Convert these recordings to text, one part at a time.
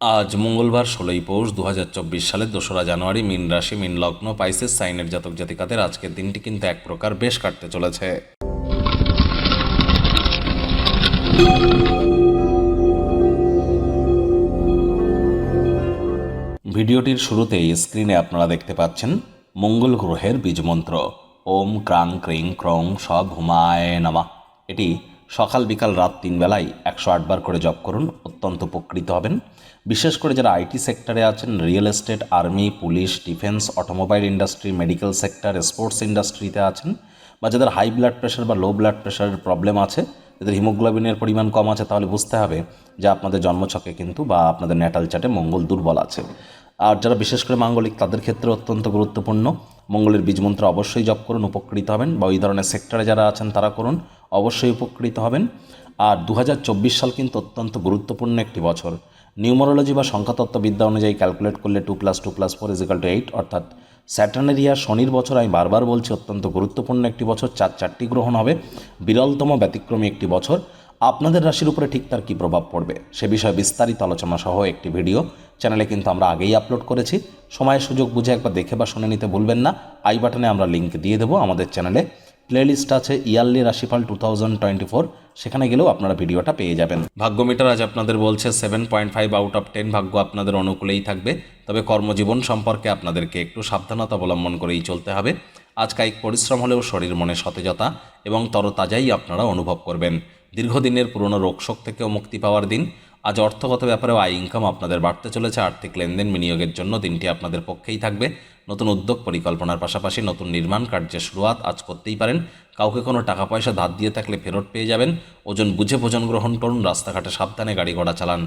আজ মঙ্গলবার ষোলোই পৌষ দু হাজার চব্বিশ সালের দোসরা জানুয়ারি মিন রাশি, মিন লগ্ন, পাইসেস, সাইনের জাতক জাতিকাদের আজকের দিনটি কিন্তু এক প্রকার বেশ কাটতে চলেছে। ভিডিওটির শুরুতেই স্ক্রিনে আপনারা দেখতে পাচ্ছেন মঙ্গল গ্রহের বীজমন্ত্র। ওম ক্রাং ক্রিং ক্রং সব হুমায় নামা। এটি সকাল বিকাল রাত তিন বেলায় একশো আটবার করে জব করুন, অত্যন্ত উপকৃত হবেন। বিশেষ করে যারা আইটি সেক্টরে আছেন, real estate, army, police, defence, automobile industry, medical sector, sports ইন্ডাস্ট্রিতে আছেন বা যাদের হাই ব্লাড প্রেশার বা লো ব্লাড প্রেশারের প্রবলেম আছে, যাদের হিমোগ্লোবিনের পরিমাণ কম আছে, তাহলে বুঝতে হবে যে আপনাদের জন্মছকে কিন্তু বা আপনাদের ন্যাটাল চার্টে মঙ্গল দুর্বল আছে। আর যারা বিশেষ করে মাঙ্গলিক, তাদের ক্ষেত্রে অত্যন্ত গুরুত্বপূর্ণ। মঙ্গলের বীজমন্ত্র অবশ্যই জপ করুন, উপকৃত হবেন বা ওই ধরনের সেক্টরে যারা আছেন, তারা করুন। অবশ্যই উপকৃত হবেন। আর দু হাজার চব্বিশ সাল কিন্তু অত্যন্ত গুরুত্বপূর্ণ একটি বছর। নিউমোরোলজি বা সংখ্যাতত্ত্ববিদ্যা অনুযায়ী ক্যালকুলেট করলে two plus two plus four is equal two eight, অর্থাৎ স্যাটার্নেরিয়া শনির বছর আমি বারবার বলছি অত্যন্ত গুরুত্বপূর্ণ একটি বছর, চার চারটি গ্রহণ হবে। বিরলতম ব্যতিক্রমী একটি বছর। আপনাদের রাশির উপরে ঠিক তার কী প্রভাব পড়বে? সে বিষয়ে বিস্তারিত আলোচনা সহ একটি ভিডিও। চ্যানেলে কিন্তু আমরা আগেই আপলোড করেছি। সময় সুযোগ বুঝে একবার দেখে বা শুনে নিতে ভুলবেন না। আই বাটনে আমরা লিঙ্ক দিয়ে দেবো আমাদের চ্যানেলে। প্লেলিস্ট আছে ইয়ারলি রাশিফল টু থাউজেন্ড টোয়েন্টি ফোর সেখানে গেলেও আপনারা ভিডিওটা পেয়ে যাবেন। ভাগ্য মিটার আজ আপনাদের বলছে seven point five out of ten ভাগ্য আপনাদের অনুকূলেই থাকবে, তবে কর্মজীবন সম্পর্কে আপনাদেরকে একটু সাবধানতা অবলম্বন করেই চলতে হবে। আজ কায়িক পরিশ্রম হলেও শরীর মনে সতেজতা এবং তরতাজাই আপনারা অনুভব করবেন। দীর্ঘদিনের পুরনো রোগশোক থেকেও মুক্তি পাওয়ার দিন। আজ অর্থগত ব্যাপারেও আয় ইনকাম আপনাদের বাড়তে চলেছে। আর্থিক লেনদেন বিনিয়োগের জন্য দিনটি আপনাদের পক্ষেই থাকবে। নতুন উদ্যোগ পরিকল্পনার পাশাপাশি নতুন নির্মাণ কার্যের শুরুয়াত আজ করতেই পারেন। কাউকে কোনো টাকা পয়সা ধার দিয়ে থাকলে ফেরত পেয়ে যাবেন। ওজন বুঝে ভোজন গ্রহণ করুন। রাস্তাঘাটে সাবধানে গাড়ি ঘোড়া চালান।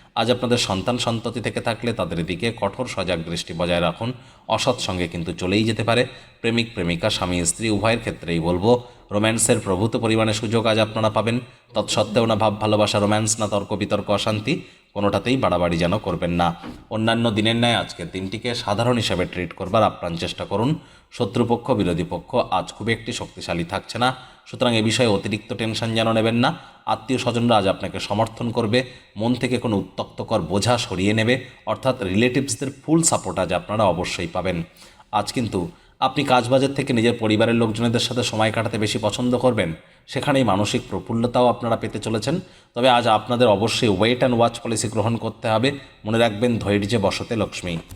আজ আপনাদের সন্তান সন্ততি থেকে থাকলে তাদের দিকে কঠোর সজাগ দৃষ্টি বজায় রাখুন। অসৎ সঙ্গে কিন্তু চলেই যেতে পারে। প্রেমিক, প্রেমিকা, স্বামী, স্ত্রী, উভয়ের ক্ষেত্রেই বলব, রোম্যান্সের প্রভূত পরিমাণে সুযোগ আজ আপনারা পাবেন। তৎসত্ত্বেও না ভাব, ভালোবাসা, রোম্যান্স, না তর্ক, বিতর্ক, অশান্তি, কোনোটাতেই বাড়াবাড়ি যেন করবেন না। অন্যান্য দিনের ন্যায় আজকের দিনটিকে সাধারণ হিসাবে ট্রিট করবার আপ্রাণ চেষ্টা করুন। শত্রুপক্ষ, বিরোধী পক্ষ আজ খুব একটি শক্তিশালী থাকছে না। সুতরাং এ বিষয়ে অতিরিক্ত টেনশন যেন নেবেন না। আত্মীয় স্বজনরা আজ আপনাকে সমর্থন করবে, মন থেকে কোনো উত্তক্তকর বোঝা সরিয়ে নেবে, অর্থাৎ রিলেটিভসদের ফুল সাপোর্ট আজ আপনারা অবশ্যই পাবেন। আজ কিন্তু আপনি কাজবাজের থেকে নিজের পরিবারের লোকজনদের সাথে সময় কাটাতে বেশি পছন্দ করবেন, সেখানেই মানসিক প্রফুল্লতাও আপনারা পেতে চলেছেন। তবে আজ আপনাদের অবশ্যই ওয়েট অ্যান্ড ওয়াচ পলিসি গ্রহণ করতে হবে। মনে রাখবেন ধৈর্যে বসতে লক্ষ্মী।